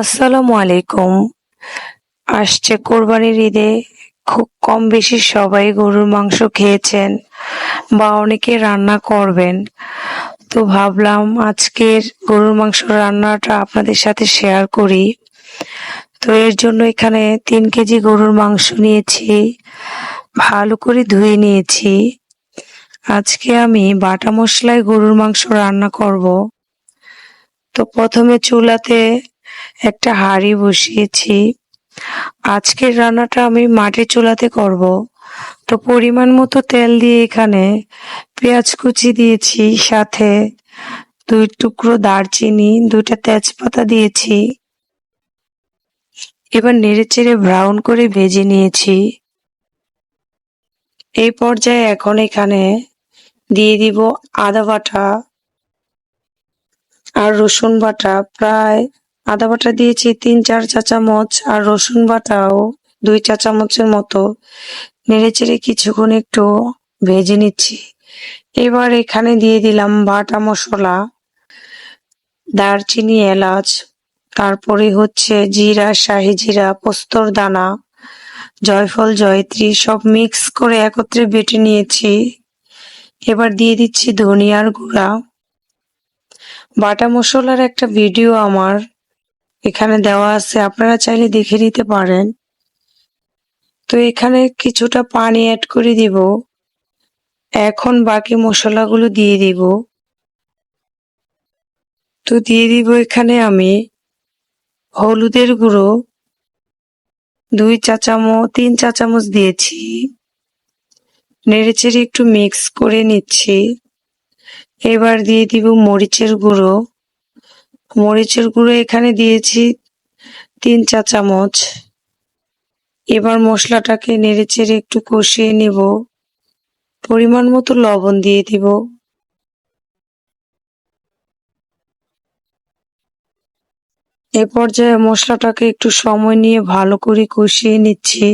আসসালামু আলাইকুম। আসছে কোরবানির ঈদে খুব কম বেশি সবাই গরুর মাংস খেয়েছেন বা অনেকে রান্না করবেন। তো ভাবলাম আজকের গরুর মাংস রান্নাটা আপনাদের সাথে শেয়ার করি। তো এর জন্য এখানে তিন কেজি গরুর মাংস নিয়েছি, ভালো করে ধুয়ে নিয়েছি। আজকে আমি বাটা মশলায় গরুর মাংস রান্না করব। তো প্রথমে চুলাতে একটা হাঁড়ি বসিয়েছি। আজকের রান্নাটা আমি মাটির চুলাতে করব। তো পরিমাণ মতো তেল দিয়ে এখানে পেঁয়াজ কুচি দিয়েছি, সাথে দুই টুকরো দারচিনি, দুইটা তেজপাতা দিয়েছি। এবার নেড়ে চেড়ে ব্রাউন করে ভেজে নিয়েছি। এই পর্যায়ে এখন এখানে দিয়ে দিব আদা বাটা আর রসুন বাটা, প্রায় আদা বাটা দিয়েছি তিন, চার চা চামচ আর রসুন বাটাও দুই চা চামচের মতো। নেড়ে চেড়ে কিছুক্ষণ একটু ভেজে নিচ্ছি। এবার এখানে দিয়ে দিলাম বাটা মশলা, দারচিনি, এলাচ, তারপরে হচ্ছে জিরা, শাহি জিরা, পোস্তর দানা, জয়ফল, জয়ত্রী সব মিক্স করে একত্রে বেটে নিয়েছি। এবার দিয়ে দিচ্ছি ধনিয়ার গুঁড়া। বাটা মশলার একটা ভিডিও আমার। এখানে দেওয়া আছে, আপনারা চাইলে দেখে নিতে পারেন। তো এখানে কিছুটা পানি অ্যাড করে দিব। এখন বাকি মশলাগুলো দিয়ে দিব। তো দিয়ে দিব এখানে আমি হলুদের গুঁড়ো, দুই চা চামচ, তিন চা চামচ দিয়েছি। নেড়েচেড়ে একটু মিক্স করে নিচ্ছি। এবার দিয়ে দিব মরিচের গুঁড়ো। মরিচের গুঁড়ো এখানে দিয়েছি, তিন চা চামচ। এবার মশলাটাকে নেড়েচেড়ে একটু কষিয়ে নেব। পরিমাণ মতো লবণ দিয়ে দিব। এ পর্যায়ে মশলাটাকে একটু সময় নিয়ে ভালো করে কষিয়ে নিচ্ছি।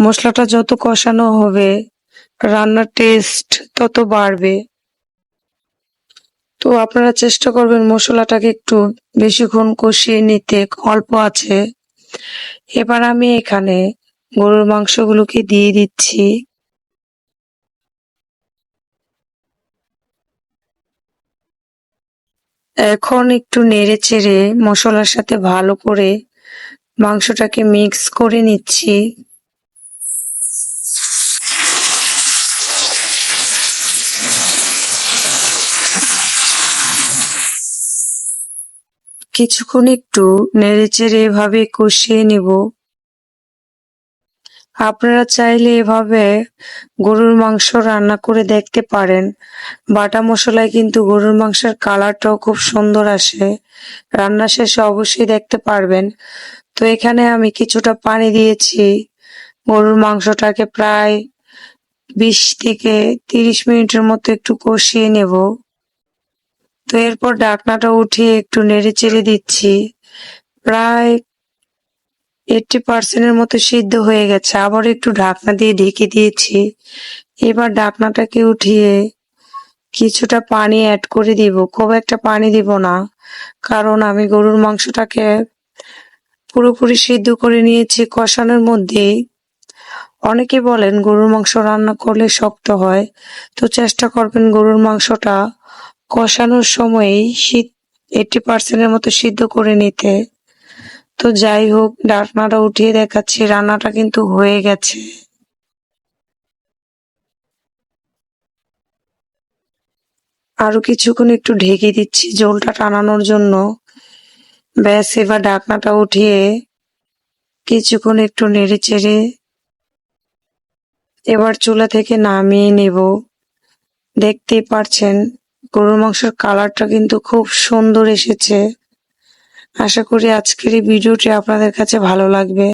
মশলাটা যত কষানো হবে, রান্নার টেস্ট তত বাড়বে। তো আপনারা চেষ্টা করবেন মশলাটাকে একটু বেশিক্ষণ কষিয়ে নিতে, অল্প আছে। এবার আমি এখানে গরুর মাংসগুলোকে দিয়ে দিচ্ছি। এখন একটু নেড়ে চেড়ে মশলার সাথে ভালো করে মাংসটাকে মিক্স করে নিচ্ছি। কিছুক্ষণ একটু নেড়েচেড়ে এভাবে কষিয়ে নিব। আপনারা চাইলে এভাবে গরুর মাংস রান্না করে দেখতে পারেন। বাটা মশলায় কিন্তু গরুর মাংসের কালারটাও খুব সুন্দর আসে। রান্না শেষে অবশ্যই দেখতে পারবেন। তো এখানে আমি কিছুটা পানি দিয়েছি। গরুর মাংসটাকে প্রায় বিশ থেকে তিরিশ মিনিটের মতো একটু কষিয়ে নেব। তো এরপর ডাকনাটা উঠিয়ে একটু নেড়ে চেড়ে দিচ্ছি। প্রায় এইটটি পার্সেন্টের মতো সিদ্ধ হয়ে গেছে। আবার একটু ঢাকনা দিয়ে ঢেকে দিয়েছি। এবার ঢাকনাটাকে উঠিয়ে কিছুটা পানি অ্যাড করে দিব। খুব একটা পানি দিব না, কারণ আমি গরুর মাংসটাকে পুরোপুরি সিদ্ধ করে নিয়েছি কষানোর মধ্যেই। অনেকে বলেন গরুর মাংস রান্না করলে শক্ত হয়। তো চেষ্টা করবেন গরুর মাংসটা কষানোর সময়ই শীত এইটি পার্সেন্টের মতো সিদ্ধ করে নিতে। তো যাই হোক, ডাকনাটা উঠিয়ে দেখাচ্ছি, রান্নাটা কিন্তু হয়ে গেছে। আরও কিছুক্ষণ একটু ঢেকে দিচ্ছি জলটা টানানোর জন্য। ব্যাস, এবার ডাকনাটা উঠিয়ে কিছুক্ষণ একটু নেড়ে চেড়ে এবার চুলা থেকে নামিয়ে নেব। দেখতেই পারছেন গরুর মাংসের কালারটা কিন্তু খুব সুন্দর এসেছে। আশা করি আজকের এই ভিডিওটি আপনাদের কাছে ভালো লাগবে।